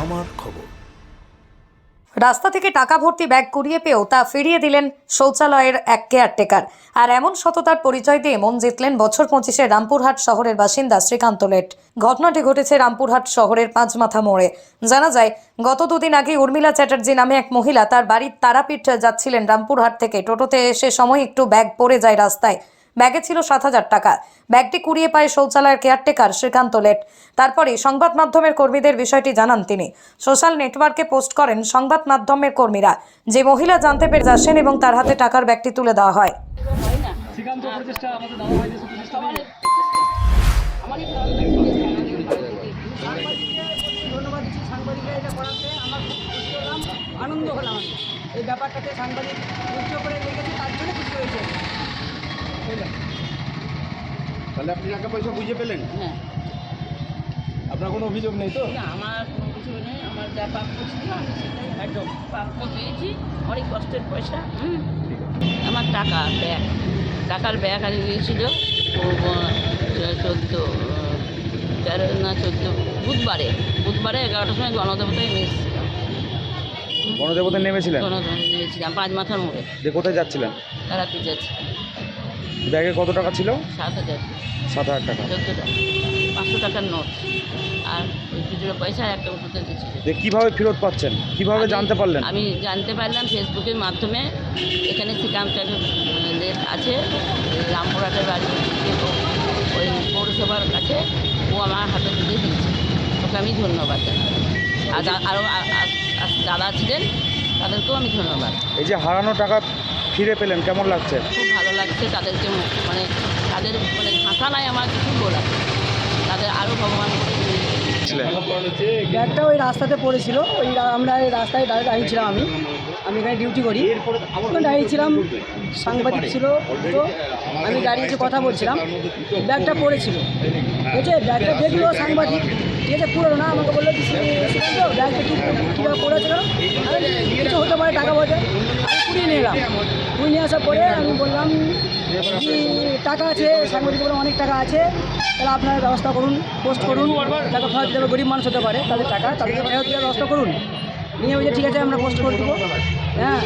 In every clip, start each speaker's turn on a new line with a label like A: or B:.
A: আমার খবর।
B: রাস্তা থেকে টাকা ভর্তি ব্যাগ কুড়িয়ে পেয়েও তা ফিরিয়ে দিলেন শৌচালয়ের এক কেয়ারটেকার। আর এমন সততার পরিচয় দিয়ে মন জিতলেন বছর পঁচিশে রামপুরহাট শহরের বাসিন্দা শ্রীকান্ত লেট। ঘটনাটি ঘটেছে রামপুরহাট শহরের পাঁচমাথা মোড়ে। জানা যায়, গত দুদিন আগে উর্মিলা চ্যাটার্জি নামে এক মহিলা তার বাড়ির তারাপীঠ যাচ্ছিলেন রামপুরহাট থেকে। টোটোতে এসে সময় একটু ব্যাগ পড়ে যায় রাস্তায়। ব্যাগে ছিল সাত হাজার টাকা। ব্যাগটি কুড়িয়ে পায় শৌচালয়ের কেয়ারটেকার শ্রীকান্ত লেট। তারপরে সংবাদ মাধ্যমের কর্মীদের বিষয়টি জানান তিনি। সোশ্যাল নেটওয়ার্কে পোস্ট করেন সংবাদ মাধ্যমের কর্মীরা যে মহিলা জানতে পেরে আসেন এবং তার হাতে টাকার ব্যাগটি তুলে দেওয়া হয়।
C: ধন্যবাদ দিচ্ছি সাংবাদিকরা এটা করাতে আমার খুব আনন্দ হলাম এই ব্যাপারটাতে সাংবাদিক উচ্চ করে লেগেছে তার জন্য খুশি হয়েছে।
D: তাহলে আপনি টাকা পয়সা বুঝে পেলেন?
E: হ্যাঁ।
F: আপনার কোনো অভিযোগ নেই তো?
E: না আমার কোনো কিছু নেই। আমার যা প্রাপ্য ছিল আমি সেটাই একদম প্রাপ্য পেয়েছি অনেক কষ্টের পয়সা হুম। আমার টাকা ব্যাগ। টাকার ব্যাগ গিয়েছিল ও চোদ্দ তেরো না চোদ্দ বুধবারে। বুধবারে এগারোটার সময় গণদেবতায় নেমেছিলাম।
D: গণদেবতায় নেমেছিলেন?
E: গণদেবতায় নেমেছিলাম পাঁচ মাথার মোড়ে।
D: কোথায় যাচ্ছিলেন?
E: তারা যাচ্ছি
D: ব্যাগে কত টাকা ছিল?
E: সাত হাজার।
D: সাত হাজার টাকা।
E: চোদ্দ টাকা। পাঁচশো টাকার নোট। আর খুচরো পয়সা একটা দিয়েছিল
D: যে কীভাবে ফেরত পাচ্ছেন? কীভাবে জানতে পারলেন?
E: আমি জানতে পারলাম ফেসবুকের মাধ্যমে। এখানে শ্রীকান্ত লেট আছে। রামপুরহাটের বাড়ি ওই পৌরসভার কাছে। ও আমার হাতে তুলে দিয়েছে। ওকে আমি ধন্যবাদ জানাই। আর আরও আ- ছিলেন তাদেরকেও আমি ধন্যবাদ।
D: এই যে হারানো টাকা ফিরে পেলেন কেমন লাগছে?
E: খুব ভালো লাগছে তাদেরকে মানে তাদের মানে ভাষা নাই আমার কিছু বলার তাদের আরও ভগবান
C: ব্যাগটা ওই রাস্তাতে পড়েছিল ওই আমরা এই রাস্তায় দাঁড়িয়ে দাঁড়িয়েছিলাম আমি। আমি এখানে ডিউটি করি। দাঁড়িয়েছিলাম সাংবাদিক ছিল তো আমি দাঁড়িয়েছি কথা বলছিলাম ব্যাগটা পড়েছিল। ঠিক আছে ব্যাগটা দেখল সাংবাদিক ঠিক আছে পুরো না? আমাকে বলল ব্যাগটা কী কীভাবে পড়েছে টাকা পয়সা কুড়িয়ে নিয়ে এলাম। কুড়িয়ে নিয়ে আসার পরে আমি বললাম টাকা আছে সাংবাদিক বলে অনেক টাকা আছে তাহলে আপনারা ব্যবস্থা করুন পোস্ট করুন। টাকা ফেরত দেবে গরিব মানুষ হতে পারে তাদের টাকা তাদেরকে ফেরত দেওয়ার ব্যবস্থা করুন। নিয়ে ওই যে ঠিক আছে আমরা পোস্ট করে দেবো। হ্যাঁ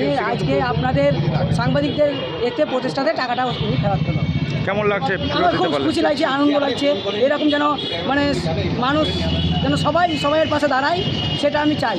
C: নিয়ে আজকে আপনাদের সাংবাদিকদের এতে প্রতিষ্ঠাতে টাকাটা উনি ফেরত পেল।
D: কেমন লাগছে
C: আমার খুব খুশি লাগছে আনন্দ লাগছে। এরকম যেন মানে মানুষ যেন সবাই সবাইয়ের পাশে দাঁড়ায় সেটা আমি চাই।